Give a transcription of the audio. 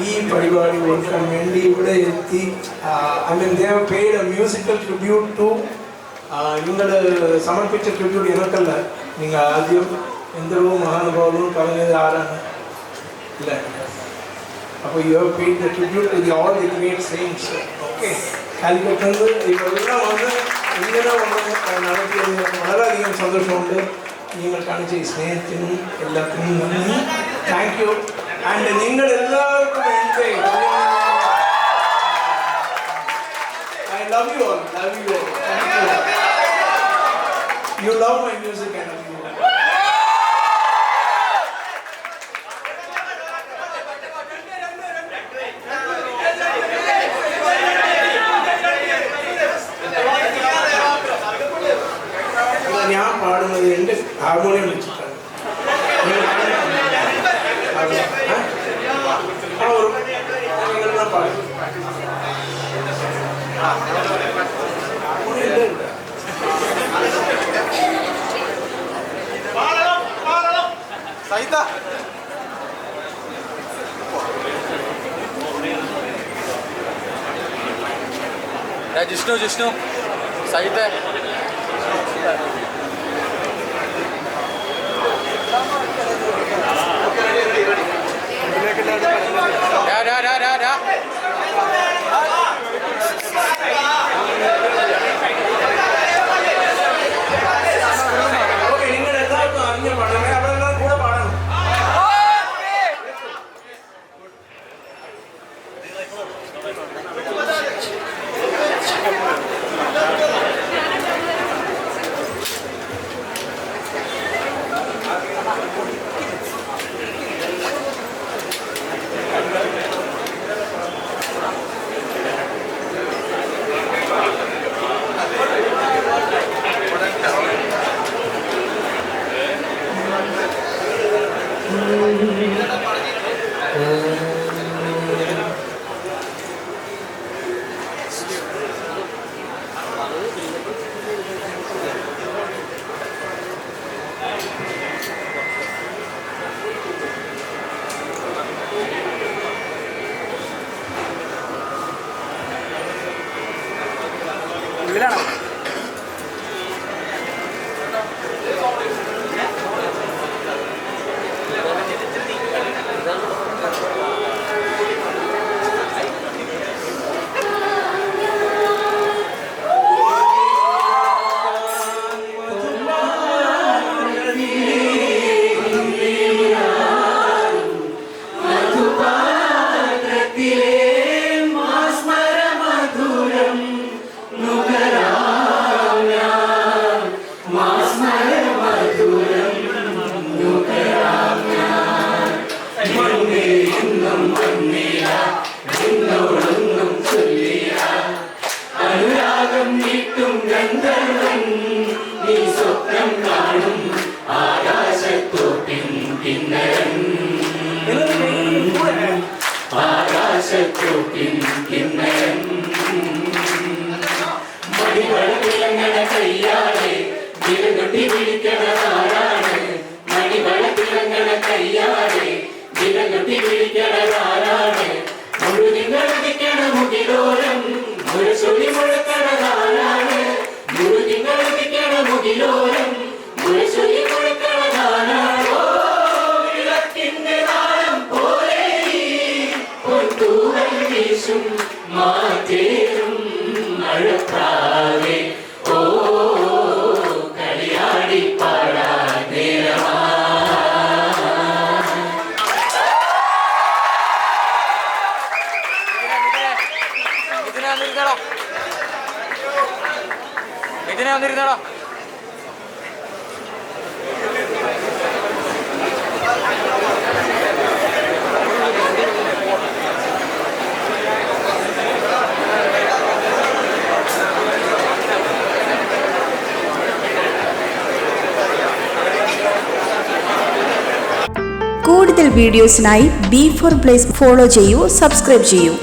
ഈ പരിപാടി കൊടുക്കാൻ വേണ്ടി ഇവിടെ എത്തി I mean they have paid a musical tribute to നിങ്ങൾ സമർപ്പിച്ച ട്രിബ്യൂട്ട് എനിക്കല്ല നിങ്ങൾ ആദ്യം എന്തൊരു മഹാനുഭാവവും പറഞ്ഞത് ആരാണ് ഇല്ല അപ്പോൾ you have paid the tribute to the all the great saints okay Calicut ഇവരെല്ലാം വന്ന് ഇങ്ങനെ വന്ന് നടത്തിയത് വളരെയധികം സന്തോഷമുണ്ട് നിങ്ങൾ കാണിച്ച ഈ സ്നേഹത്തിനും എല്ലാത്തിനും നന്ദി താങ്ക് യു ആൻഡ് നിങ്ങൾ എല്ലാവർക്കും enjoy I love you all love you all you love my music and love you ഞാൻ പാടുന്നത് എന്റെ ഹാർമോണിയം വെച്ചിട്ടാണ്. നിങ്ങളെല്ലാം പാടും. ഹാർമോണിയം ഇല്ല. ഏ, ജിഷ്ണു ജിഷ്ണു സഹിതേ മണിവളത്തിലങ്ങണ കയ്യാളെ മണിവളത്തിലങ്ങണ കയ്യാളെ ദിനകൊട്ടി വിളിക്കണതാരാണ് മുഴുതിങ്ങളതിക്കണ മുകിലോരം മുരസൊലി മുഴക്കണതാരാണ്? മുഴുതിങ്ങളതിക്കണ മുകിലോരം മുരസൊലി മുഴക്കണതാരാണോ? വിളക്കിന്റെ നാളം പോലെ പൊന്തൂവൽ വീശും മാറ്റേറും മഴപ്രാവേ മിഥുനെ വന്നിരുന്നടാ. കൂടുതൽ വീഡിയോസിനായി ബി ഫോർ പ്ലേസ് ഫോളോ ചെയ്യൂ സബ്സ്ക്രൈബ് ചെയ്യൂ.